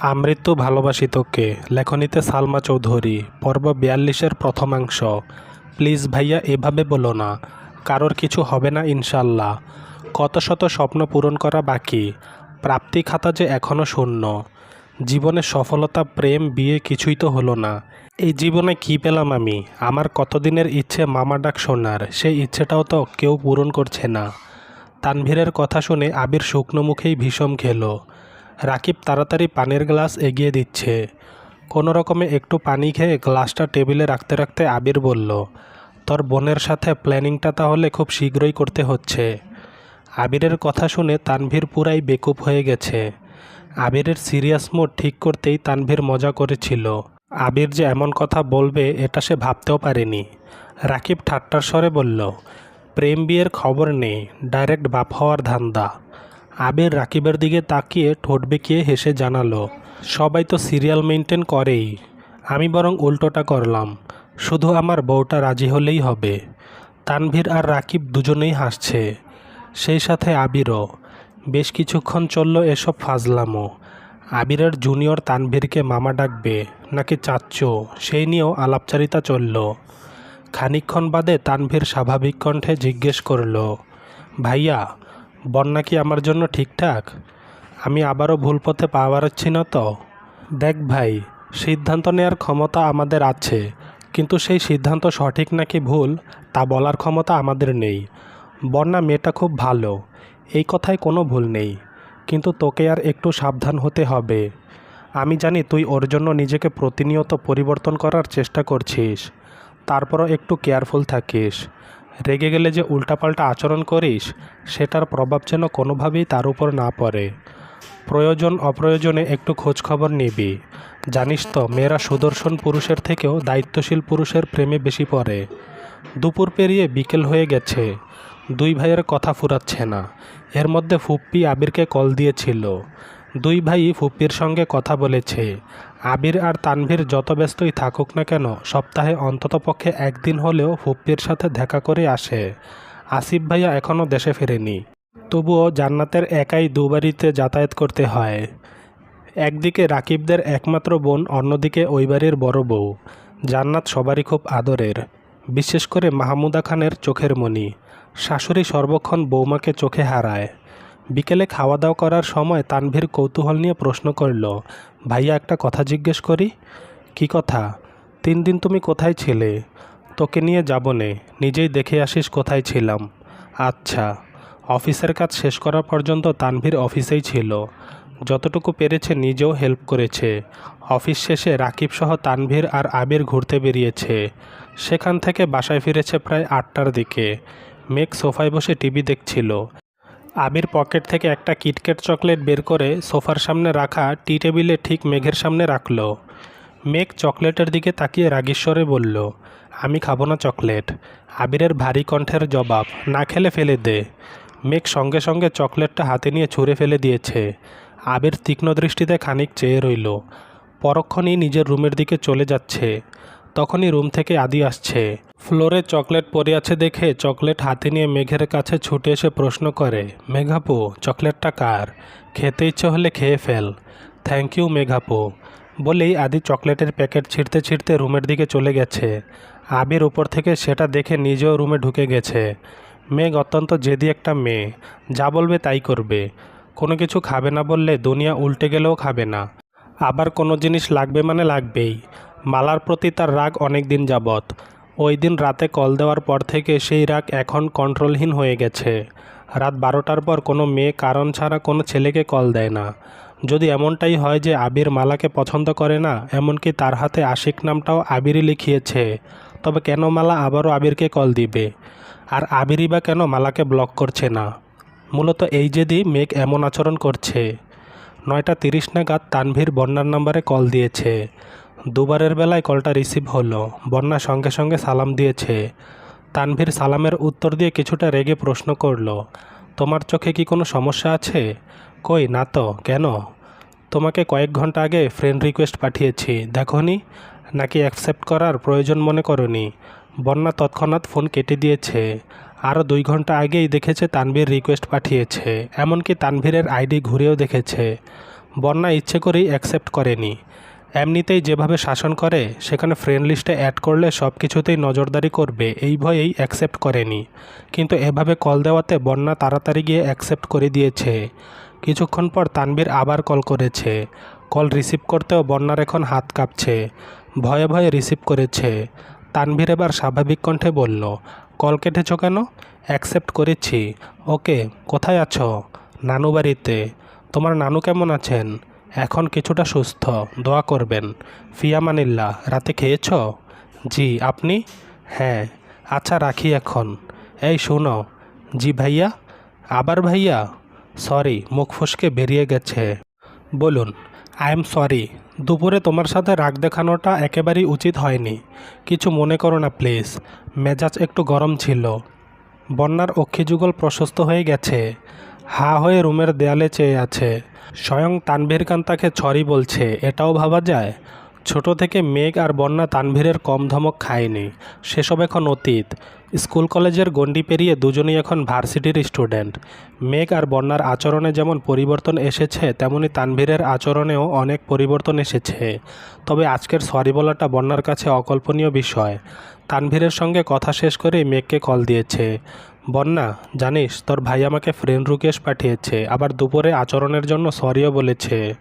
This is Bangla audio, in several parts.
আমৃত্যু ভালোবাসি তোকে, লেখনীতে সালমা চৌধুরী, পর্ব বিয়াল্লিশের প্রথমাংশ। প্লিজ ভাইয়া এভাবে বলো না, কারোর কিছু হবে না ইনশাল্লাহ। কত শত স্বপ্ন পূরণ করা বাকি, প্রাপ্তি খাতা যে এখনও শূন্য। জীবনে সফলতা, প্রেম, বিয়ে কিছুই তো হলো না। এই জীবনে কি পেলাম আমি? আমার কতদিনের ইচ্ছে মামা ডাক শোনার, সেই ইচ্ছেটাও তো কেউ পূরণ করছে না। তানভীরের কথা শুনে আবির শুকনো মুখেই ভীষণ খেলো। রাকিব তাড়াতাড়ি পানির গ্লাস এগিয়ে দিচ্ছে। কোনো রকমে একটু পানি খেয়ে গ্লাসটা টেবিলে রাখতে রাখতে আবির বলল, তোর বোনের সাথে প্ল্যানিংটা তাহলে খুব শীঘ্রই করতে হচ্ছে। আবিরের কথা শুনে তানভীর পুরাই বেকুপ হয়ে গেছে। আবিরের সিরিয়াস মোড ঠিক করতেই তানভীর মজা করেছিল। আবির যে এমন কথা বলবে, এটা সে ভাবতেও পারেনি। রাকিব ঠাট্টার স্বরে বলল, প্রেম বিয়ের খবর নেই ডাইরেক্ট বাপ হওয়ার ধান্দা। আবির রাকিবের দিকে তাকিয়ে ঠোঁট বেঁকিয়ে হেসে জানালো, সবাই তো সিরিয়াল মেনটেন করেই। আমি বরং উল্টোটা করলাম। শুধু আমার বউটা রাজি হলেই হবে। তানভীর আর রাকিব দুজনেই হাসছে। সেই সাথে আবিরও। বেশ কিছুক্ষণ চলল এসব ফাজলামো। আবিরের জুনিয়র তানভীরকে মামা ডাকবে, নাকি চাচ্চো, সেই নিয়েও আলাপচারিতা চলল। খানিকক্ষণ বাদে তানভীর স্বাভাবিক কণ্ঠে জিজ্ঞেস করল, ভাইয়া বন্যা কি আমার জন্য ঠিকঠাক? আমি আবারও ভুল পথে পা বাড়াচ্ছি না তো? দেখ ভাই, সিদ্ধান্ত নেওয়ার ক্ষমতা আমাদের আছে, কিন্তু সেই সিদ্ধান্ত সঠিক নাকি ভুল, তা বলার ক্ষমতা আমাদের নেই। বন্যা মেয়েটা খুব ভালো, এই কথায় কোনো ভুল নেই, কিন্তু তোকে আর একটু সাবধান হতে হবে। আমি জানি তুই ওর জন্য নিজেকে প্রতিনিয়ত পরিবর্তন করার চেষ্টা করছিস, তারপরও একটু কেয়ারফুল থাকিস রেগে গেলে যে উল্টাপাল্টা আচরণ করিস, সেটার প্রভাব যেন কোনোভাবেই তার উপর না পড়ে। প্রয়োজন অপ্রয়োজনে একটু খোঁজখবর নিবি। জানিস তো, মেয়েরা সুদর্শন পুরুষের থেকেও দায়িত্বশীল পুরুষের প্রেমে বেশি পড়ে। দুপুর পেরিয়ে বিকেল হয়ে গেছে। দুই ভাইয়ের কথা ফুরাচ্ছে না। এর মধ্যে ফুপ্পি আবিরকে কল দিয়েছিল। দুই ভাই ফুপ্পির সঙ্গে কথা বলেছে। আবির আর তানভীর যত ব্যস্তই থাকুক না কেন, সপ্তাহে অন্ততপক্ষে একদিন হলেও ফুপ্পির সাথে দেখা করে আসে। আসিফ ভাইয়া এখনও দেশে ফেরেনি। তবুও জান্নাতের একাই দুবারিতে যাতায়াত করতে হয়। একদিকে রাকিবদের একমাত্র বোন, অন্যদিকে ওই বাড়ির বড় বউ। জান্নাত সবারই খুব আদরের। বিশেষ করে মাহমুদা খানের চোখের মণি। শাশুড়ি সর্বক্ষণ বৌমাকে চোখে হারায়। বিকেলে খাওয়া দাওয়া করার সময় তানভীর কৌতূহল নিয়ে প্রশ্ন করল, ভাইয়া, একটা কথা জিজ্ঞেস করি? কি কথা? তিন দিন তুমি কোথায় ছিলে? তোকে নিয়ে যাব নে, নিজেই দেখে আসিস কোথায় ছিলাম। আচ্ছা। অফিসের কাজ শেষ করা পর্যন্ত তানভীর অফিসেই ছিল। যতটুকু পেরেছে নিজেও হেল্প করেছে। অফিস শেষে রাকিব সহ তানভীর আর আবির ঘুরতে বেরিয়েছে। সেখান থেকে বাসায় ফিরেছে প্রায় আটটার দিকে। মেঘ সোফায় বসে টিভি দেখছিল। আবির পকেট থেকে একটা কিটকেট চকলেট বের করে সোফার সামনে রাখা টি টেবিলে ঠিক মেঘের সামনে রাখল। মেঘ চকলেটের দিকে তাকিয়ে রাগীশ্বরে বলল, আমি খাব না চকলেট। আবিরের ভারী কণ্ঠের জবাব, না খেলে ফেলে দে। মেঘ সঙ্গে সঙ্গে চকলেটটা হাতে নিয়ে ছুঁড়ে ফেলে দিয়েছে। আবির তীক্ষ্ণ দৃষ্টিতে খানিক চেয়ে রইল। পরক্ষণেই নিজের রুমের দিকে চলে যাচ্ছে। তখনই রুম থেকে আদি আসছে। ফ্লোরে চকলেট পরে আছে দেখে চকলেট হাতে নিয়ে মেঘের কাছে ছুটে এসে প্রশ্ন করে, মেঘাপু, চকলেটটা কার? খেতে ইচ্ছে হলে খেয়ে ফেল। Thank you, মেঘাপু। বলেই আদি চকলেটের প্যাকেট ছিঁড়তে ছিঁড়তে রুমের দিকে চলে গেছে। আবির উপর থেকে সেটা দেখে নিজেও রুমে ঢুকে গেছে। মেঘ অত্যন্ত জেদি একটা মেয়ে। যা বলবে তাই করবে। কোনো কিছু খাবে না বললে দুনিয়া উল্টে গেলেও খাবে না। আবার কোনো জিনিস লাগবে মানে লাগবেই। মালার প্রতি তার রাগ অনেক দিন যাবৎ। ওই দিন রাতে কল দেওয়ার পর থেকে সেই রাগ এখন কন্ট্রোলহীন হয়ে গেছে। রাত বারোটার পর কোনো মেয়ে, কারণ ছাড়া কোনো ছেলেকে কল দেয় না। যদি এমনটাই হয় যে আবির মালাকে পছন্দ করে না, এমনকি তার হাতে আশিক নামটাও আবিরই লিখিয়েছে, তবে কেন মালা আবারও আবিরকে কল দিবে? আর আবিরই বা কেন মালাকে ব্লক করছে না? মূলত এই যেদি মেঘ এমন আচরণ করছে। নয়টা তিরিশ নাগাদ তানভীর বন্যার নাম্বারে কল দিয়েছে। দুবারের বেলায় কলটা রিসিভ হলো। বন্যা সঙ্গে সঙ্গে সালাম দিয়েছে। তানভীর সালামের উত্তর দিয়ে কিছুটা রেগে প্রশ্ন করল, তোমার চোখে কি কোনো সমস্যা আছে? কই, না তো, কেন? তোমাকে কয়েক ঘণ্টা আগে ফ্রেন্ড রিকোয়েস্ট পাঠিয়েছি। দেখনি নাকি অ্যাকসেপ্ট করার প্রয়োজন মনে করনি? বন্যা তৎক্ষণাৎ ফোন কেটে দিয়েছে। আরও দুই ঘণ্টা আগেই দেখেছে তানভীর রিকোয়েস্ট পাঠিয়েছে, এমনকি তানভীরের আইডি ঘুরেও দেখেছে। বন্যা ইচ্ছে করেই অ্যাকসেপ্ট করেনি। এমনিতেই যেভাবে শাসন করে, সেখানে ফ্রেন্ড লিস্টে অ্যাড করলে সব কিছুতেই নজরদারি করবে, এই ভয়েই অ্যাকসেপ্ট করেনি। কিন্তু এভাবে কল দেওয়াতে বন্যা তাড়াতাড়ি গিয়ে অ্যাকসেপ্ট করে দিয়েছে। কিছুক্ষণ পর তানবীর আবার কল করেছে। কল রিসিভ করতেও বন্যার এখন হাত কাঁপছে। ভয়ে ভয়ে রিসিভ করেছে। তানভীর এবার স্বাভাবিক কণ্ঠে বলল কল কেটেছ কেন? অ্যাকসেপ্ট করেছি। ওকে, কোথায় আছো? নানু বাড়িতে তোমার নানু কেমন আছেন? এখন কিছুটা সুস্থ, দোয়া করবেন। ফিয়ামানিল্লা রাতে খেয়েছ? জি, আপনি? হ্যাঁ আচ্ছা রাখি এখন। এই শোনো, জি ভাইয়া, আবার ভাইয়া? সরি, মুখ ফসকে বেরিয়ে গেছে। বলুন, আই এম সরি, দুপুরে তোমার সাথে রাগ দেখানোটা একেবারেই উচিত হয়নি। কিছু মনে করো না প্লিজ, মেজাজ একটু গরম ছিল। বন্যার অক্ষিযুগল প্রশস্ত হয়ে গেছে। হা হয়ে রুমের দেয়ালে চেয়ে আছে। স্বয়ং তানভীর খান তাকে ছড়ি বলছে, এটাও ভাবা যায়? ছোট থেকে মেঘ আর বন্যা তানভীরের কম ধমক খায়নি। সেসব এখন অতীত। স্কুল কলেজের গণ্ডি পেরিয়ে দুজনেই এখন ভার্সিটির স্টুডেন্ট। মেঘ আর বন্যার আচরণে যেমন পরিবর্তন এসেছে, তেমনি তানভীরের আচরণেও অনেক পরিবর্তন এসেছে। তবে আজকের সরি বলাটা বন্যার কাছে অকল্পনীয় বিষয়। তানভীরের সঙ্গে কথা শেষ করেই মেঘকে কল দিয়েছে। বন্যা, জানিস, তোর ভাই আমাকে ফ্রেন্ড রুকেশ পাঠিয়েছে, আবার দুপুরে আচরণের জন্য সরিও বলেছে।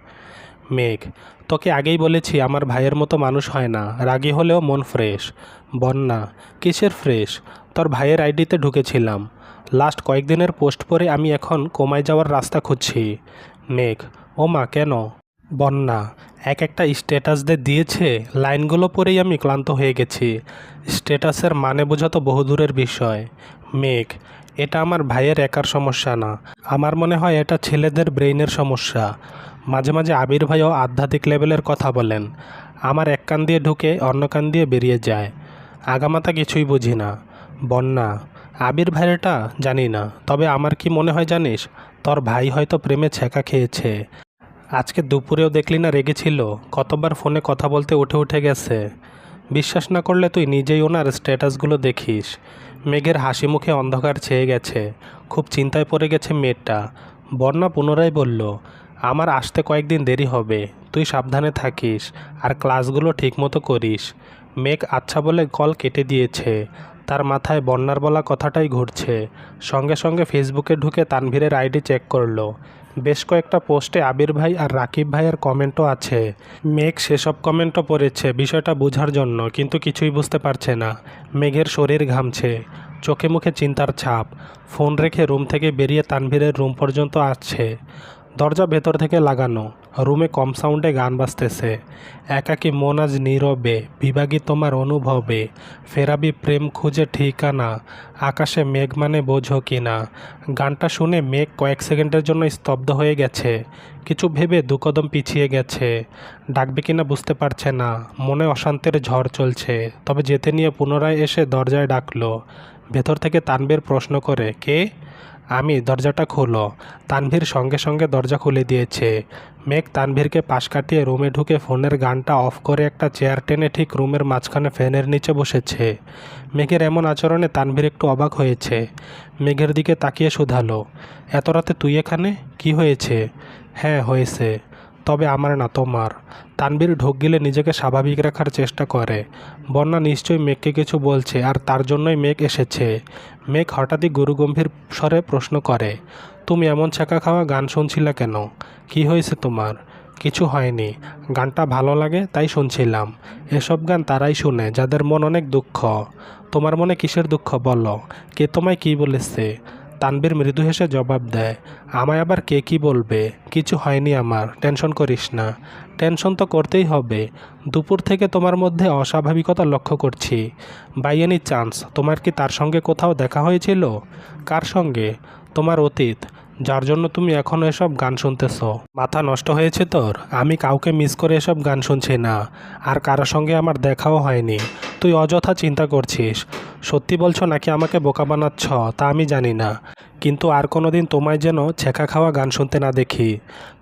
মেঘ, তোকে আগেই বলেছি আমার ভাইয়ের মতো মানুষ হয় না, রাগী হলেও মন ফ্রেশ বন্যা, কিসের ফ্রেশ তোর ভাইয়ের আইডিতে ঢুকেছিলাম। লাস্ট কয়েকদিনের পোস্ট পরে আমি এখন কমায় যাওয়ার রাস্তা খুঁজছি। মেঘ, ও মা, কেন? বন্যা, এক একটা স্ট্যাটাসদের দিয়েছে, লাইনগুলো পরেই আমি ক্লান্ত হয়ে গেছি। স্ট্যাটাসের মানে বোঝা তো বহুদূরের বিষয়। মেঘ, এটা আমার ভাইয়ের একার সমস্যা না। আমার মনে হয় এটা ছেলেদের ব্রেইনের সমস্যা। মাঝে মাঝে আবির ভাইও আধ্যাত্মিক লেভেলের কথা বলেন। আমার এক কান দিয়ে ঢুকে অন্য কান দিয়ে বেরিয়ে যায়। আগামাতা কিছুই বুঝি না। বন্যা, আবির ভাইয়েরটা জানি না। তবে আমার কি মনে হয় জানিস, তোর ভাই হয়তো প্রেমে ছেঁকা খেয়েছে। আজকে দুপুরেও দেখলি না রেগেছিল কতবার ফোনে কথা বলতে উঠে উঠে গেছে। বিশ্বাস না করলে তুই নিজেই ওনার স্ট্যাটাসগুলো দেখিস। মেঘের হাসি মুখে অন্ধকার ছেয়ে গেছে। খুব চিন্তায় পড়ে গেছে মেয়েটা। বন্যা পুনরায় বলল, আমার আসতে কয়েকদিন দেরি হবে। তুই সাবধানে থাকিস আর ক্লাসগুলো ঠিকমতো করিস মেঘ আচ্ছা বলে কল কেটে দিয়েছে। তার মাথায় বন্যার বলা কথাটাই ঘুরছে। সঙ্গে সঙ্গে ফেসবুকে ঢুকে তানভীরের আইডি চেক করল। বেশ কয়েকটা পোস্টে আবির ভাই আর রাকিব ভাইয়ের কমেন্টও আছে। মেঘ সেসব কমেন্টও পড়েছে বিষয়টা বোঝার জন্য, কিন্তু কিছুই বুঝতে পারছে না। মেঘের শরীর ঘামছে, চোখে মুখে চিন্তার ছাপ, ফোন রেখে রুম থেকে বেরিয়ে তানভীরের রুম পর্যন্ত আসছে। দরজা ভেতর থেকে লাগানো। রুমে কম সাউন্ডে গান বাজতেছে। একাকি মন আজ নীরবে, বিভাগী তোমার অনুভবে। ফেরাবি প্রেম খুঁজে ঠিকানা, আকাশে মেঘ মানে বোঝো কিনা। গানটা শুনে মেঘ কয়েক সেকেন্ডের জন্য স্তব্ধ হয়ে গেছে। কিছু ভেবে দুকদম পিছিয়ে গেছে। ডাকবে কিনা বুঝতে পারছে না। মনে অশান্তির ঝড় চলছে। তবে যেতে নিয়ে পুনরায় এসে দরজায় ডাকলো। ভেতর থেকে তানবের প্রশ্ন করে, কে? আমি দরজাটা খুলো। তানভীর সঙ্গে সঙ্গে দরজা খুলে দিয়েছে। মেঘ তানভীরকে পাশ কাটিয়ে রুমে ঢুকে ফোনের গানটা অফ করে একটা চেয়ার টেনে ঠিক রুমের মাঝখানে ফ্যানের নিচে বসেছে। মেঘের এমন আচরণে তানভীর একটু অবাক হয়েছে। মেঘের দিকে তাকিয়ে শুধালো। এত রাতে তুই এখানে? কি হয়েছে? হ্যাঁ হয়েছে। তবে আমার না তোমার। তানবীর ঢোক গিলে নিজেকে স্বাভাবিক রাখার চেষ্টা করে। বন্যা নিশ্চয়ই মেঘকে কিছু বলছে, আর তার জন্যই মেঘ এসেছে। মেঘ হঠাৎই গুরুগম্ভীর স্বরে প্রশ্ন করে, তুমি এমন ছাকা খাওয়া গান শুনছিলে কেন? কি হয়েছে তোমার? কিছু হয়নি। গানটা ভালো লাগে, তাই শুনছিলাম। এসব গান তারাই শুনে, যাদের মন অনেক দুঃখ। তোমার মনে কিসের দুঃখ বলো? কে তোমায় কি বলেছে? তানবীর মৃদু হেসে জবাব দেয়, আমায় আবার কে কি বলবে? কিছু হয়নি আমার, টেনশন করিস না। টেনশন তো করতেই হবে। দুপুর থেকে তোমার মধ্যে অস্বাভাবিকতা লক্ষ্য করছি। বাই এনি চান্স, তোমার কি তার সঙ্গে কোথাও দেখা হয়েছিল? কার সঙ্গে? তোমার অতীত, যার জন্য তুমি এখনও এসব গান শুনতেছ। মাথা নষ্ট হয়েছে তোর? আমি কাউকে মিস করে এসব গান শুনছি না। আর কারোর সঙ্গে আমার দেখাও হয়নি। তুই অযথা চিন্তা করছিস। সত্যি বলছো নাকি আমাকে বোকা বানাচ্ছ? তা আমি জানি না। কিন্তু আর কোনো দিন তোমায় যেন ছেঁকা খাওয়া গান শুনতে না দেখি।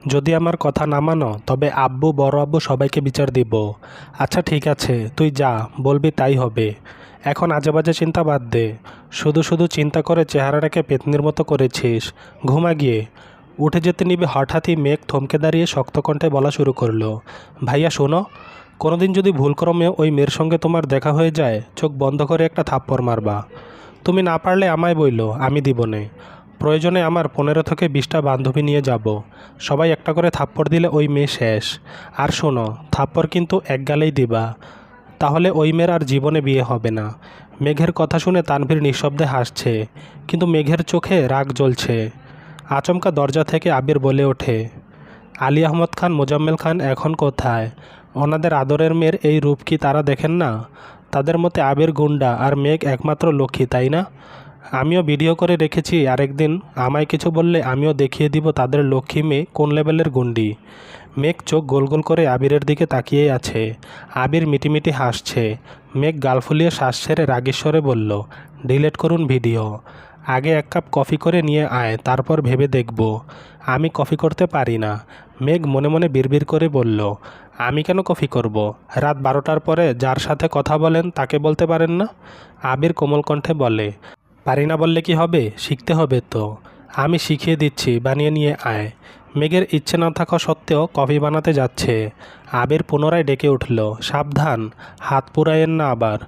যদি আমার কথা না মানো, তবে আব্বু, বড় আব্বু সবাইকে বিচার দিব। আচ্ছা ঠিক আছে, তুই যা, বলবি তাই হবে। এখন আজে বাজে চিন্তা বাদ দে। শুধু শুধু চিন্তা করে চেহারাটাকে পেতনির মতো করেছিস। ঘুমা গিয়ে। উঠে যেতে নিবে হঠাৎই মেঘ থমকে দাঁড়িয়ে শক্ত কণ্ঠে বলা শুরু করল। ভাইয়া, শোনো। কোনোদিন যদি ভুলক্রমে ওই মেয়ের সঙ্গে তোমার দেখা হয়ে যায়, চোখ বন্ধ করে একটা থাপ্পড় মারবা। তুমি না পারলে আমায় বইলো, আমি দিবনে প্রয়োজনে আমার পনেরো থেকে বিশটা বান্ধবী নিয়ে যাব। সবাই একটা করে থাপ্পড় দিলে ওই মেয়ে শেষ। আর শোনো, থাপ্পড় কিন্তু এক গালেই দিবা। তাহলে ওই মেয়ের আর জীবনে বিয়ে হবে না। মেঘের কথা শুনে তানভীর নিঃশব্দে হাসছে, কিন্তু মেঘের চোখে রাগ জ্বলছে। আচমকা দরজা থেকে আবির বলে ওঠে, আলী আহমদ খান, মোজাম্মেল খান এখন কোথায়? ওনাদের আদরের মেয়ের এই রূপ কি তারা দেখেন না? তাদের মতে আবির গুন্ডা আর মেঘ একমাত্র লক্ষ্মী, তাই না? আমিও ভিডিও করে রেখেছি, আরেকদিন আমায় কিছু বললে আমিও দেখিয়ে দিব তাদের লক্ষ্মী মেয়ে কোন লেভেলের গুন্ডি মেঘ চোখ গোল গোল করে আবিরের দিকে তাকিয়েই আছে। আবির মিটিমিটি হাসছে। মেঘ গাল ফুলিয়ে শ্বাস ছেড়ে রাগেশ্বরে বলল, ডিলেট করুন ভিডিও। আগে এক কাপ কফি করে নিয়ে আয়, তারপর ভেবে দেখব। আমি কফি করতে পারি না। মেঘ মনে মনে বিড়বিড় করে বলল আমি কেন কফি করব? রাত বারোটার পরে যার সাথে কথা বলেন তাকে বলতে পারেন না? আবির কোমল কণ্ঠে বলে, পারি না বললে কি হবে? শিখতে হবে তো। আমি শিখিয়ে দিচ্ছি, বানিয়ে নিয়ে আয়। মেঘের ইচ্ছে না থাকা সত্ত্বেও কফি বানাতে যাচ্ছে। আবির পুনরায় ডেকে উঠল, সাবধান, হাত পুরাইয়েন না আবার।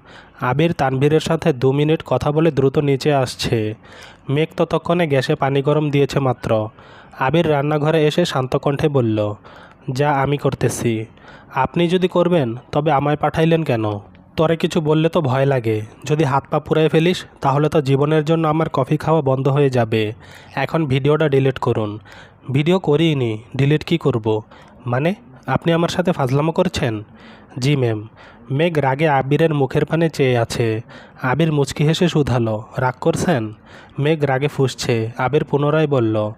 আবির তানভীরের সাথে দু মিনিট কথা বলে দ্রুত নিচে আসছে। মেঘ ততক্ষণে গ্যাসে পানি গরম দিয়েছে মাত্র। আবির রান্নাঘরে এসে শান্ত কণ্ঠে বলল যা আমি করতেছি। আপনি যদি করবেন, তবে আমায় পাঠাইলেন কেন? তোরে কিছু বললে তো ভয় লাগে। যদি হাত পা পুরাই ফেলিস, তাহলে তো জীবনের জন্য আমার কফি খাওয়া বন্ধ হয়ে যাবে। এখন ভিডিওটা ডিলিট করুন। ভিডিও করিনি ডিলিট কি করব। মানে আপনি আমার সাথে ফাজলামো করছেন? জি ম্যাম। মেঘ রাগে আবিরের মুখের পানে চেয়ে আছে। আবির মুচকি হেসে শুধালো, রাগ করছেন? মেঘ রাগে ফুসছে। আবির পুনরায় বলল,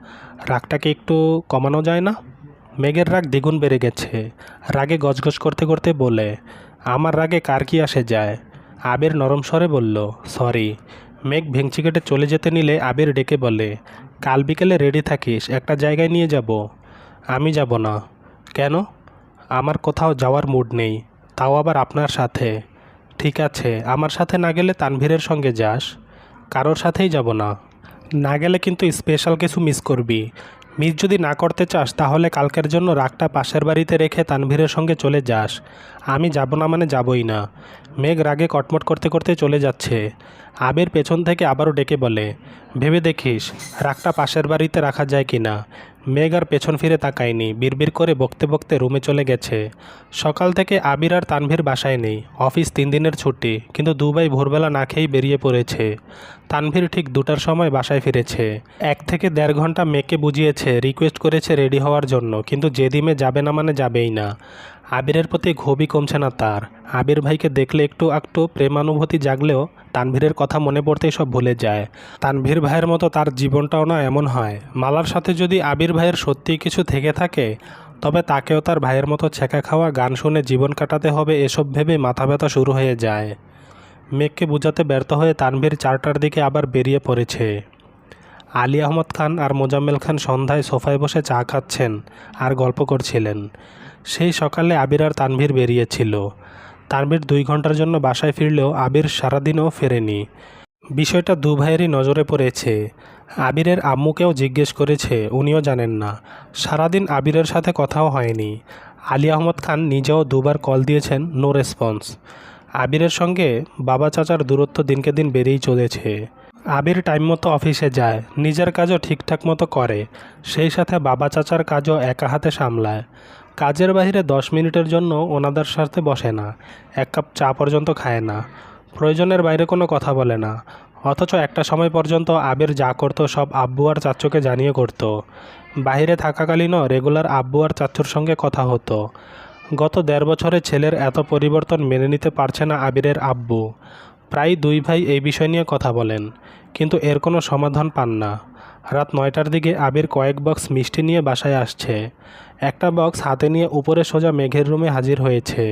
রাগটাকে একটু কমানো যায় না? মেঘের রাগ দ্বিগুণ বেড়ে গেছে। রাগে গজগজ করতে করতে বলে, আমার রাগে কার কি আসে যায়? আবির নরম স্বরে বলল, সরি। মেঘ ভেংচি কেটে চলে যেতে নিলে আবির ডেকে বলে, কাল বিকেলে রেডি থাকিস, একটা জায়গায় নিয়ে যাব। আমি যাব না। কেন? আমার কোথাও যাওয়ার মুড নেই, তাও আবার আপনার সাথে। ঠিক আছে, আমার সাথে না গেলে তানভীরের সঙ্গে যাস। কারোর সাথেই যাব না। না গেলে কিন্তু স্পেশাল কিছু মিস করবি। মিস যদি না করতে চাস, তাহলে কালকের জন্য রাগটা পাশের বাড়িতে রেখে তানভীরের সঙ্গে চলে যাস। আমি যাব না মানে যাবই না। মেঘ রাগে কটমট করতে করতে চলে যাচ্ছে। আবির পেছন থেকে আবারও ডেকে বলে, ভেবে দেখিস, রাগটা পাশের বাড়িতে রাখা যায় কি না মেঘ আর পেছন ফিরে তাকায়নি, বিড়বিড় করে বকতে বকতে রুমে চলে গেছে। সকাল থেকে আবির আর তানভীর বাসায় নেই, অফিস তিন দিনের ছুটি, কিন্তু দুবাই ভোরবেলা না খেয়েই বেরিয়ে পড়েছে। তানভীর ঠিক দুটার সময় বাসায় ফিরেছে। এক থেকে দেড় ঘণ্টা মেয়েকে বুঝিয়েছে রিকোয়েস্ট করেছে রেডি হওয়ার জন্য, কিন্তু যেদিমে যাবে না মানে যাবেই না। আবিরের প্রতি ক্ষোভই কমছে না তার। আবির ভাইকে দেখলে একটু একটু প্রেমানুভূতি জাগলেও তানভীরের কথা মনে পড়তেই সব ভুলে যায়। তানভীর ভাইয়ের মতো তার জীবনটাও না এমন হয়। মালার সাথে যদি আবির ভাইয়ের সত্যিই কিছু থেকে থাকে, তবে তাকেও তার ভাইয়ের মতো ছেঁকা খাওয়া গান শুনে জীবন কাটাতে হবে এসব ভেবে মাথা ব্যথা শুরু হয়ে যায়। মেঘকে বোঝাতে ব্যর্থ হয়ে তানভীর চারটার দিকে আবার বেরিয়ে পড়েছে। আলী আহমদ খান আর মোজাম্মেল খান সন্ধ্যায় সোফায় বসে চা খাচ্ছেন আর গল্প করছিলেন। সেই সকালে আবির আর তানভীর বেরিয়েছিল। তানভীর দুই ঘণ্টার জন্য বাসায় ফিরলেও আবির সারাদিনও ফেরেনি। বিষয়টা দু ভাইয়েরই নজরে পড়েছে। আবিরের আম্মুকেও জিজ্ঞেস করেছে, উনিও জানেন না। সারাদিন আবিরের সাথে কথাও হয়নি। আলী আহমদ খান নিজেও দুবার কল দিয়েছেন, নো রেসপন্স। আবিরের সঙ্গে বাবা চাচার দূরত্ব দিনকে দিন বেড়েই চলেছে। আবির টাইম মতো অফিসে যায়, নিজের কাজও ঠিকঠাক মতো করে, সেই সাথে বাবা চাচার কাজও একা হাতে সামলায়। কাজের বাইরে দশ মিনিটের জন্য ওনাদের সাথে বসে না, এক কাপ চা পর্যন্ত খায় না, প্রয়োজনের বাইরে কোনো কথা বলে না, অথচ একটা সময় পর্যন্ত আবির যা করতো সব আব্বু আর চাচ্চুকে জানিয়ে করতো। বাইরে থাকাকালীনও রেগুলার আব্বু আর চাচ্চুর সঙ্গে কথা হতো। গত দেড় বছরে ছেলের এত পরিবর্তন মেনে নিতে পারছে না আবিরের আব্বু। প্রায় দুই ভাই এই বিষয় নিয়ে কথা বলেন, কিন্তু এর কোনো সমাধান পান না। রাত নয়টার দিকে আবির কয়েক বক্স মিষ্টি নিয়ে বাসায় আসছে। একটা বক্স হাতে নিয়ে উপরে সোজা মেঘের রুমে হাজির হয়েছে।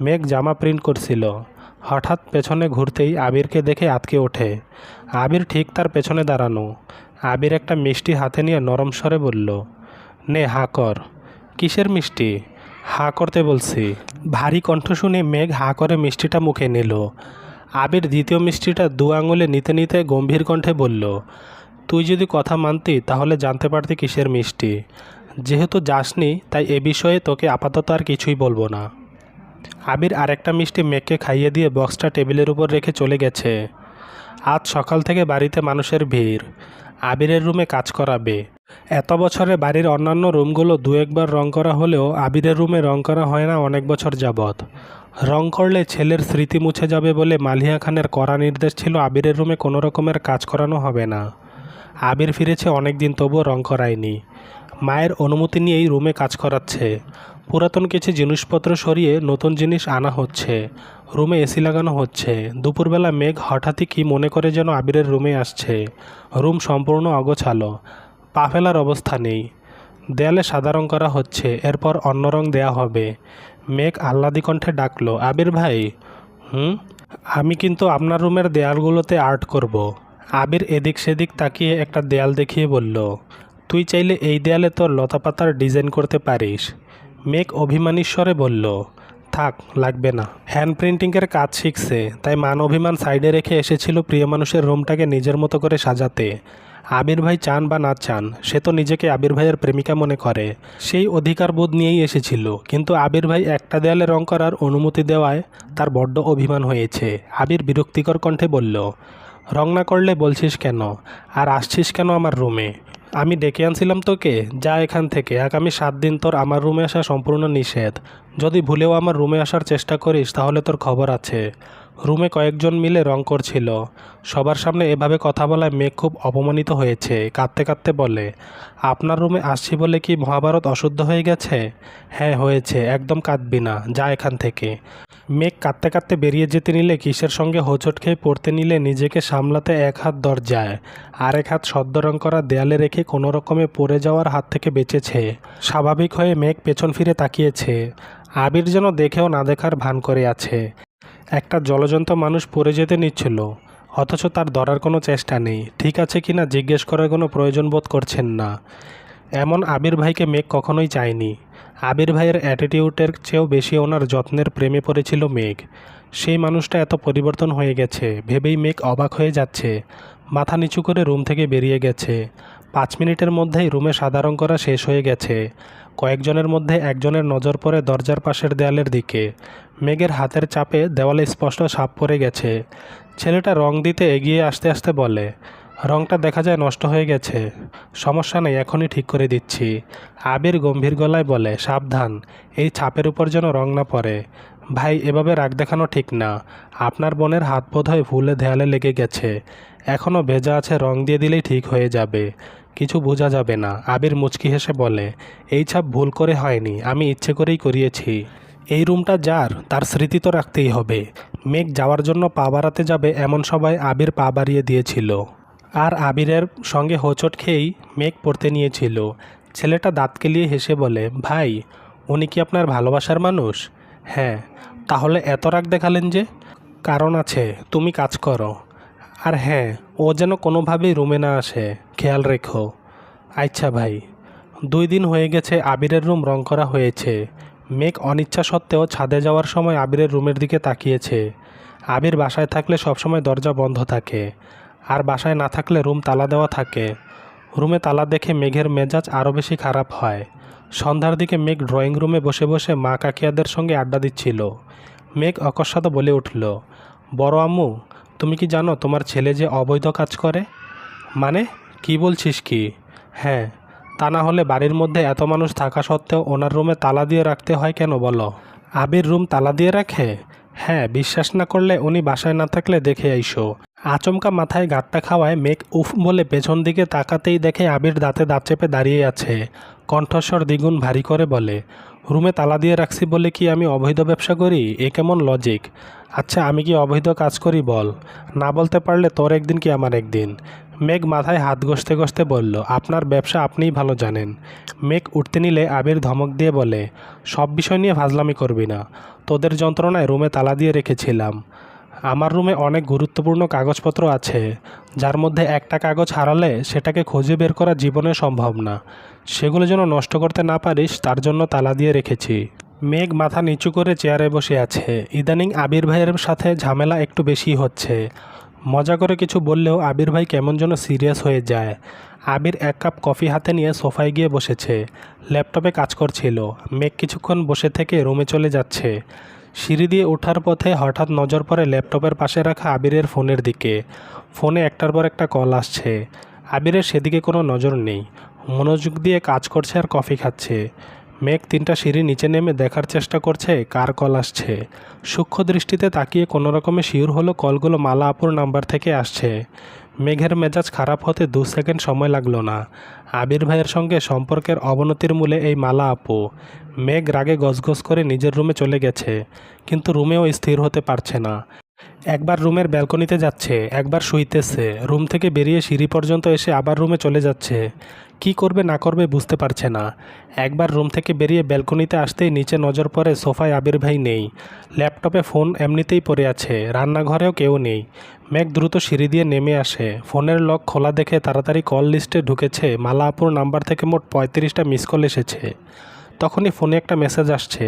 মেঘ জামা প্রিন্ট করছিল। হঠাৎ পেছনে ঘুরতেই আবিরকে দেখে আতকে ওঠে। আবির ঠিক তার পেছনে দাঁড়ানো। আবির একটা মিষ্টি হাতে নিয়ে নরম স্বরে বলল, নে, হা কর। কিসের মিষ্টি? হা করতে বলছি। ভারী কণ্ঠ শুনে মেঘ হা করে মিষ্টিটা মুখে নিল। আবির দ্বিতীয় মিষ্টিটা দু আঙুলে নিতে নিতে গম্ভীর কণ্ঠে বলল, তুই যদি কথা মানতি, তাহলে জানতে পারতি কিসের মিষ্টি। যেহেতু যাসনি, তাই এ বিষয়ে তোকে আপাতত আর কিছুই বলব না। আবির আরেকটা মিষ্টি মেঘকে খাইয়ে দিয়ে বক্সটা টেবিলের উপর রেখে চলে গেছে। আজ সকাল থেকে বাড়িতে মানুষের ভিড়। আবিরের রুমে কাজ করাবে। এত বছরে বাড়ির অন্যান্য রুমগুলো দু একবার রং করা হলেও আবিরের রুমে রং করা হয় না অনেক বছর যাবৎ। রং করলে ছেলের স্মৃতি মুছে যাবে বলে মালিয়া খানের কড়া নির্দেশ ছিল আবিরের রুমে কোনো রকমের কাজ করানো হবে না। আবির ফিরেছে অনেক দিন তবুও রং করায়নি। মায়ের অনুমতি নিয়েই রুমে কাজ করাচ্ছে। পুরাতন কিছু জিনিসপত্র সরিয়ে নতুন জিনিস আনা হচ্ছে। রুমে এসি লাগানো হচ্ছে। দুপুরবেলা মেঘ হঠাৎই কি মনে করে যেন আবিরের রুমে আসছে। রুম সম্পূর্ণ অগোছালো। পা ফেলার অবস্থা নেই। দেয়ালে সাদা রং করা হচ্ছে। এরপর অন্য রং দেয়া হবে। মেঘ আহ্লাদি কণ্ঠে ডাকলো, আবির ভাই, হুম? আমি কিন্তু আপনার রুমের দেয়ালগুলোতে আর্ট করব। আবির এদিক সেদিক তাকিয়ে একটা দেয়াল দেখিয়ে বলল, তুই চাইলে এই দেয়ালে তোর লতাপাতার ডিজাইন করতে পারিস। মেঘ অভিমানী স্বরে বলল, থাক, লাগবে না। হ্যান্ড প্রিন্টিংয়ের কাজ শিখছে, তাই মান অভিমান সাইডে রেখে এসেছিল প্রিয় মানুষের রুমটাকে নিজের মতো করে সাজাতে। আবির ভাই চান বা না চান, সে তো নিজেকে আবির ভাইয়ের প্রেমিকা মনে করে। সেই অধিকার বোধ নিয়েই এসেছিল। কিন্তু আবির ভাই একটা দেয়ালে রং করার অনুমতি দেওয়ায় তার বড্ড অভিমান হয়েছে। আবির বিরক্তিকর কণ্ঠে বলল, রং না করলে বলছিস কেন? আর আসছিস কেন আমার রুমে? আমি ডেকে আনছিলাম তোকে? যা এখান থেকে। আগামী সাত দিন তোর আমার রুমে আসা সম্পূর্ণ নিষেধ। যদি ভুলেও আমার রুমে আসার চেষ্টা করিস, তাহলে তোর খবর আছে। রুমে কয়েকজন মিলে রং করছিল। সবার সামনে এভাবে কথা বলায় মেঘ খুব অপমানিত হয়েছে, কাঁদতে কাঁদতে বলে, আপনার রুমে আসছি বলে কি মহাভারত অশুদ্ধ হয়ে গেছে? হ্যাঁ হয়েছে, একদম কাঁদবি না, যা এখান থেকে। মেঘ কাঁদতে কাঁদতে বেরিয়ে যেতে নিলে কিসের সঙ্গে হোঁচট খেয়ে পড়তে নিলে নিজেকে সামলাতে এক হাত দরজায়, আর এক হাত সদ্য রং করা দেয়ালে রেখে কোনো রকমে পড়ে যাওয়ার হাত থেকে বেঁচেছে। স্বাভাবিক হয়ে মেঘ পেছন ফিরে তাকিয়েছে, আবির যেন দেখেও না দেখার ভান করে আছে। একটা জলজন্ত মানুষ পড়ে যেতে নিচ্ছিল, অথচ তার ধরার কোনো চেষ্টা নেই। ঠিক আছে কি না জিজ্ঞেস করার কোনো প্রয়োজন বোধ করছেন না। এমন আবির ভাইকে মেঘ কখনোই চায়নি। আবির ভাইয়ের অ্যাটিটিউডের চেয়েও বেশি ওনার যত্নের প্রেমে পড়েছিল মেঘ। সেই মানুষটা এত পরিবর্তন হয়ে গেছে, ভেবেই মেঘ অবাক হয়ে যাচ্ছে, মাথা নিচু করে রুম থেকে বেরিয়ে গেছে। পাঁচ মিনিটের মধ্যেই রুমে সাদা রং করা শেষ হয়ে গেছে। কয়েকজনের মধ্যে একজনের নজর পড়ে দরজার পাশের দেয়ালের দিকে। মেঘের হাতের চাপে দেওয়ালে স্পষ্ট সাপ পড়ে গেছে। ছেলেটা রং দিতে এগিয়ে আসতে আসতে বলে, রংটা দেখা যায় নষ্ট হয়ে গেছে। সমস্যা নেই, এখনই ঠিক করে দিচ্ছি। আবির গম্ভীর গলায় বলে, সাবধান, এই ছাপের উপর যেন রং না পড়ে। ভাই, এভাবে রাগ দেখানো ঠিক না। আপনার বোনের হাত বোধ বোধহয় ভুলে দেয়ালে লেগে গেছে। এখনও ভেজা আছে, রং দিয়ে দিলেই ঠিক হয়ে যাবে। কিছু বোঝা যাবে না। আবির মুচকি হেসে বলে, এই ছাপ ভুল করে হয়নি, আমি ইচ্ছে করেই করিয়েছি। এই রুমটা যার, তার স্মৃতি তো রাখতেই হবে। মেঘ যাওয়ার জন্য পা বাড়াতে যাবে এমন সবাই আবির পা বাড়িয়ে দিয়েছিল। আর আবিরের সঙ্গে হোঁচট খেয়েই মেঘ পড়তে নিয়েছিল। ছেলেটা দাঁত কেলিয়ে হেসে বলে, ভাই, উনি কি আপনার ভালোবাসার মানুষ? হ্যাঁ। তাহলে এত রাগ দেখালেন যে? কারণ আছে, তুমি কাজ করো। আর হ্যাঁ ও যেন কোনোভাবেই রুমে না আসে। খেয়াল রেখো। আচ্ছা ভাই, দুই দিন হয়ে গেছে আবিরের রুম রং করা হয়েছে। মেঘ অনিচ্ছা সত্ত্বেও ছাদে যাওয়ার সময় আবিরের রুমের দিকে তাকিয়েছে। আবির বাসায় থাকলে সবসময় দরজা বন্ধ থাকে। আর বাসায় না থাকলে রুম তালা দেওয়া থাকে। রুমে তালা দেখে মেঘের মেজাজ আরও বেশি খারাপ হয়। সন্ধ্যার দিকে মেঘ ড্রয়িং রুমে বসে বসে মা কাকিয়াদের সঙ্গে আড্ডা দিচ্ছিল। মেঘ অকস্মাত বলে উঠল, বড় আম্মু তুমি কি জানো তোমার ছেলে যে অবৈধ কাজ করে? মানে কি বলছিস কি? হ্যাঁ তা না হলে বাড়ির মধ্যে এত মানুষ থাকা সত্ত্বেও ওনার রুমে তালা দিয়ে রাখতে হয় কেন বলো? আবির রুম তালা দিয়ে রাখে? হ্যাঁ বিশ্বাস না করলে উনি বাসায় না থাকলে দেখে আইসো। আচমকা মাথায় গাঁটটা খাওয়ায় মেঘ উফ বলে পেছন দিকে তাকাতেই দেখে আবির দাঁতে দাঁত চেপে দাঁড়িয়ে আছে। কণ্ঠস্বর দ্বিগুণ ভারী করে বলে রুমে তালা দিয়ে রাখছি বলে কি আমি অবৈধ ব্যবসা করি? এ কেমন লজিক আচ্ছা আমি কি অবৈধ কাজ করি বল? না বলতে পারলে তোর একদিন কি আমার একদিন? মেঘ মাথায় হাত ঘষতে ঘষতে বলল, আপনার ব্যবসা আপনিই ভালো জানেন। মেঘ উঠতে নিলে আবির ধমক দিয়ে বলে, সব বিষয় নিয়ে ভাজলামি করবি না। তোদের যন্ত্রণায় রুমে তালা দিয়ে রেখেছিলাম। আমার রুমে অনেক গুরুত্বপূর্ণ কাগজপত্র আছে। যার মধ্যে একটা কাগজ হারালে সেটাকে খুঁজে বের করা জীবনে সম্ভব না। সেগুলো যেন নষ্ট করতে না পারিস, তার জন্য তালা দিয়ে রেখেছি। মেঘ মাথা নিচু করে চেয়ারে বসে আছে। ইদানিং আবির ভাইয়ের সাথে ঝামেলা একটু বেশি হচ্ছে। মজা করে কিছু বললেও আবির ভাই কেমন যেন সিরিয়াস হয়ে যায়। আবির এক কাপ কফি হাতে নিয়ে সোফায় গিয়ে বসেছে। ল্যাপটপে কাজ করছিল। মেঘ কিছুক্ষণ বসে থেকে রুমে চলে যাচ্ছে। সিঁড়ি দিয়ে ওঠার পথে হঠাৎ নজর পড়ে ল্যাপটপের পাশে রাখা আবিরের ফোনের দিকে। ফোনে একটার পর একটা কল আসছে। আবিরের সেদিকে কোনো নজর নেই। মনোযোগ দিয়ে কাজ করছে আর কফি খাচ্ছে। মেঘ তিনটা সিঁড়ি নিচে নেমে দেখার চেষ্টা করছে, কার কল আসছে। সূক্ষ্ম দৃষ্টিতে তাকিয়ে কোনো রকমে শিওর হলো কলগুলো মালা আপুর নাম্বার থেকে আসছে। মেঘের মেজাজ খারাপ হতে দু সেকেন্ড সময় লাগল না। আবির ভাইয়ের সঙ্গে সম্পর্কের অবনতির মূলে এই মালা আপু। মেঘ রাগে গজগজ করে নিজের রুমে চলে গেছে, কিন্তু রুমেও স্থির হতে পারছে না। একবার রুমের ব্যালকনিতে যাচ্ছে, একবার শুইতেছে, রুম থেকে বেরিয়ে সিঁড়ি পর্যন্ত এসে আবার রুমে চলে যাচ্ছে। কি করবে না করবে বুঝতে পারছে না। একবার রুম থেকে বেরিয়ে ব্যালকনিতে আসতেই নিচে নজর পড়ে সোফায় আবির ভাই নেই। ল্যাপটপে ফোন এমনিতেই পড়ে আছে, রান্নাঘরেও কেউ নেই। মেঘ দ্রুত সিঁড়ি দিয়ে নেমে আসে। ফোনের লক খোলা দেখে তাড়াতাড়ি কল লিস্টে ঢুকেছে, মালা আপুর নাম্বার থেকে মোট পঁয়ত্রিশটা মিস কল এসেছে। তখনই ফোনে একটা মেসেজ আসছে।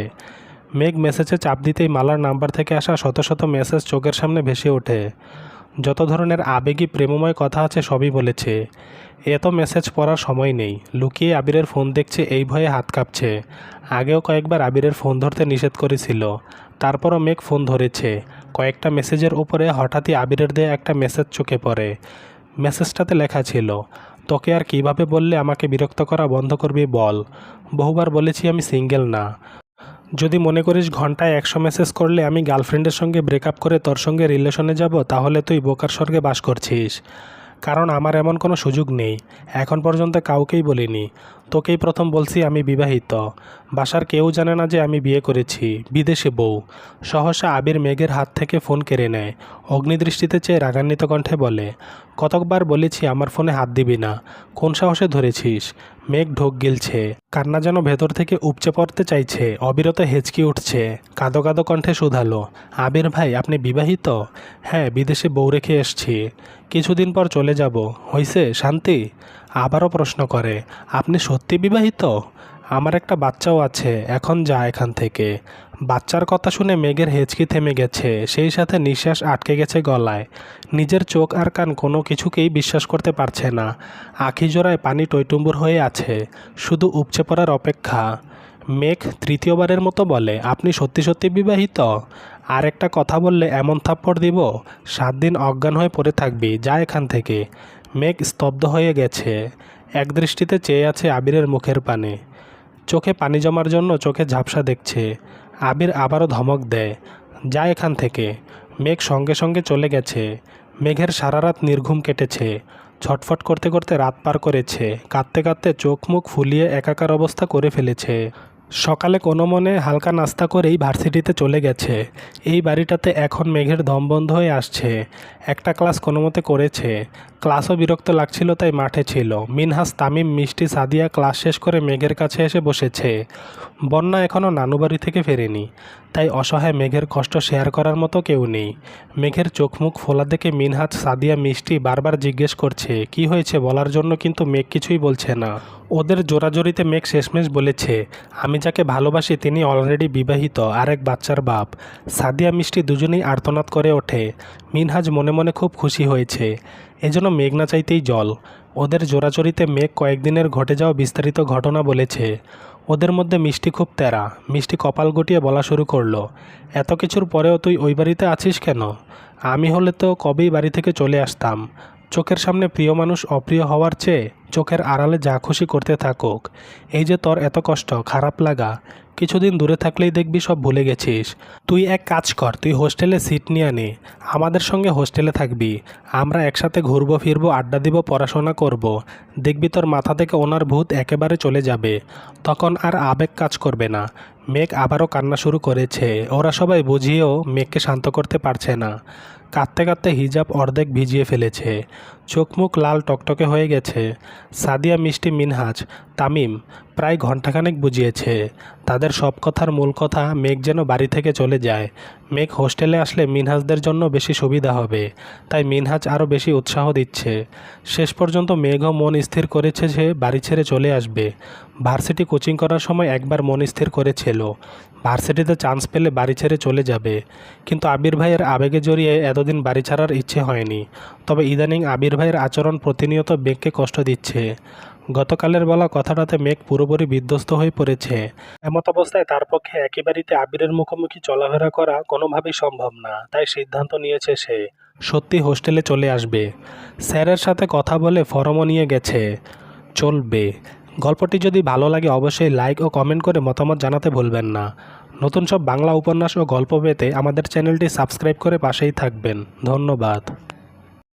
মেঘ মেসেজে চাপ দিতেই মালার নাম্বার থেকে আসা শত শত মেসেজ চোখের সামনে ভেসে ওঠে। যত ধরনের আবেগী প্রেমময় কথা আছে সবই বলেছে। এত মেসেজ পড়ার সময় নেই। লুকিয়ে আবিরের ফোন দেখছে, এই ভয়ে হাত কাঁপছে। আগেও কয়েকবার আবিরের ফোন ধরতে নিষেধ করেছিল। তারপরও মেঘ ফোন ধরেছে। কয়েকটা মেসেজের উপরে হঠাৎই আবিরের দেয়া একটা মেসেজ চোখে পড়ে। মেসেজটাতে লেখা ছিল, তোকে আর কীভাবে বললে আমাকে বিরক্ত করা বন্ধ করবি বল। বহুবার বলেছি আমি সিঙ্গেল না। যদি মনে করিস ঘন্টায় একশো মেসেজ করলে আমি গার্লফ্রেন্ডের সঙ্গে ব্রেকআপ করে তোর সঙ্গে রিলেশনে যাব, তাহলে তুই বোকার স্বর্গে বাস করছিস। কারণ আমার এমন কোনো সুযোগ নেই। এখন পর্যন্ত কাউকেই বলিনি। তোকেই প্রথম বলছি আমি বিবাহিত। বাসার কেউ জানে না যে আমি বিয়ে করেছি। বিদেশে বউ। সহসা আবির মেঘের হাত থেকে ফোন কেড়ে নেয়। অগ্নিদৃষ্টিতে চেয়ে রাগান্বিত কণ্ঠে বলে, কতকবার বলেছি আমার ফোনে হাত দিবি না। কোন সাহসে ধরেছিস? মেঘ ঢোক গিলছে। কান্না যেন ভেতর থেকে উপচে পড়তে চাইছে। অবিরত হেঁচকি উঠছে। কাদো কাদো কণ্ঠে শুধালো, আবির ভাই, আপনি বিবাহিত? হ্যাঁ বিদেশে বউ রেখে এসছি। কিছুদিন পর চলে যাব। হইছে? শান্তি? আবারও প্রশ্ন করে, আপনি সত্যি বিবাহিত? আমার একটা বাচ্চাও আছে, এখন যা এখান থেকে। বাচ্চার কথা শুনে মেঘের হেঁচকি থেমে গেছে, সেই সাথে নিঃশ্বাস আটকে গেছে গলায়। নিজের চোখ আর কান কোনো কিছুকেই বিশ্বাস করতে পারছে না। আখি জোড়ায় পানি টইটুম্বুর হয়ে আছে, শুধু উপচে পড়ার অপেক্ষা। মেঘ তৃতীয়বারের মতো বলে, আপনি সত্যি সত্যি বিবাহিত? আর একটা কথা বললে এমন থাপ্পড় দিব? সাত দিন অজ্ঞান হয়ে পড়ে থাকবি, যা এখান থেকে। মেঘ স্তব্ধ হয়ে গেছে। একদৃষ্টিতে চেয়ে আছে আবিরের মুখের পানে। চোখে পানি জমার জন্য চোখে ঝাপসা দেখছে। আবির আবারও ধমক দেয়, যা এখান থেকে। মেঘ সঙ্গে সঙ্গে চলে গেছে। মেঘের সারা রাত নির্ঘুম কেটেছে। ছটফট করতে করতে রাত পার করেছে। কাঁদতে কাঁদতে চোখ মুখ ফুলিয়ে একাকার অবস্থা করে ফেলেছে। সকালে কোনো মনে হালকা নাস্তা করেই ভার্সিটিতে চলে গেছে। এই বাড়িটাতে এখন মেঘের দম বন্ধ হয়ে আসছে। একটা ক্লাস কোনো মতে করেছে। ক্লাসও বিরক্ত লাগছিল, তাই মাঠে ছিল। মিনহাস, তামিম, মিষ্টি, সাদিয়া ক্লাস শেষ করে মেঘের কাছে এসে বসেছে। বন্যা এখনও নানু বাড়ি থেকে ফেরেনি, তাই অসহায় মেঘের কষ্ট শেয়ার করার মতো কেউ নেই। মেঘের চোখ মুখ ফোলা দেখে মিনহাজ সাদিয়া, মিষ্টি বারবার জিজ্ঞেস করছে, কি হয়েছে বলার জন্য কিন্তু মেঘ কিছুই বলছে না? ওদের জোরাজোরিতে মেঘ শেষমেশ বলেছে, আমি যাকে ভালোবাসি তিনি অলরেডি বিবাহিত, আরেক বাচ্চার বাপ। সাদিয়া, মিষ্টি দুজনেই আর্তনাদ করে ওঠে। মিনহাজ মনে মনে খুব খুশি হয়েছে। এজন্য মেঘ না চাইতেই জল। ওদের জোরাচরিতে মেঘ কয়েকদিনের ঘটে যাওয়া বিস্তারিত ঘটনা বলেছে। ওদের মধ্যে মিষ্টি খুব তেরা। মিষ্টি কপাল গটিয়ে বলা শুরু করল। এত কিছুর পরেও তুই ওই বাড়িতে আছিস কেন? আমি হলে তো কবেই বাড়ি থেকে চলে আসতাম। চোখের সামনে প্রিয় মানুষ অপ্রিয় হওয়ার চেয়ে চোখের আড়ালে যা খুশি করতে থাকুক। এই যে তোর এত কষ্ট, খারাপ লাগা, কিছুদিন দূরে থাকলেই দেখবি সব ভুলে গেছিস। তুই এক কাজ কর, তুই হোস্টেলে সিট নিয়ে নে আমাদের সঙ্গে হোস্টেলে থাকবি। আমরা একসাথে ঘুরবো, ফিরবো, আড্ডা দিব, পড়াশোনা করব। দেখবি তোর মাথা থেকে ওনার ভূত একেবারে চলে যাবে। তখন আর আবেগ কাজ করবে না। মেঘ আবারও কান্না শুরু করেছে। ওরা সবাই বুঝিয়েও মেঘকে শান্ত করতে পারছে না। কাঁদতে কাঁদতে হিজাব অর্ধেক ভিজিয়ে ফেলেছে। চোখ মুখ লাল টকটকে হয়ে গেছে। সাদিয়া মিষ্টি মিনহাজ, তামিম, প্রায় ঘন্টাখানেক বুঝিয়েছে। তাদের সব কথার মূল কথা, মেঘ যেন বাড়ি থেকে চলে যায়। মেঘ হোস্টেলে আসলে মিনহাজদের জন্য বেশি সুবিধা হবে। তাই মিনহাজ আরও বেশি উৎসাহ দিচ্ছে। শেষ পর্যন্ত মেঘও মন স্থির করেছে যে বাড়ি ছেড়ে চলে আসবে। ভার্সিটি কোচিং করার সময় একবার মন স্থির করেছিল। ভার্সিটিতে চান্স পেলে বাড়ি ছেড়ে চলে যাবে। কিন্তু আবির ভাইয়ের আবেগে জড়িয়ে এতদিন বাড়ি ছাড়ার ইচ্ছে হয়নি। তবে ইদানিং আবির ভাইয়ের আচরণ প্রতিনিয়ত মেঘকে কষ্ট দিচ্ছে। গতকালের বলা কথাটাতে মেঘ পুরোপুরি বিধ্বস্ত হয়ে পড়েছে। এমত অবস্থায় তার পক্ষে একই বাড়িতে আবিরের মুখোমুখি চলাফেরা করা কোনোভাবেই সম্ভব না, তাই সিদ্ধান্ত নিয়েছে সে। সত্যি হোস্টেলে চলে আসবে। স্যারের সাথে কথা বলে ফরমও নিয়ে গেছে। চলবে। গল্পটি যদি ভালো লাগে অবশ্যই লাইক ও কমেন্ট করে মতামত জানাতে ভুলবেন না। নতুন সব বাংলা উপন্যাস ও গল্প পেতে আমাদের চ্যানেলটি সাবস্ক্রাইব করে পাশেই থাকবেন। ধন্যবাদ।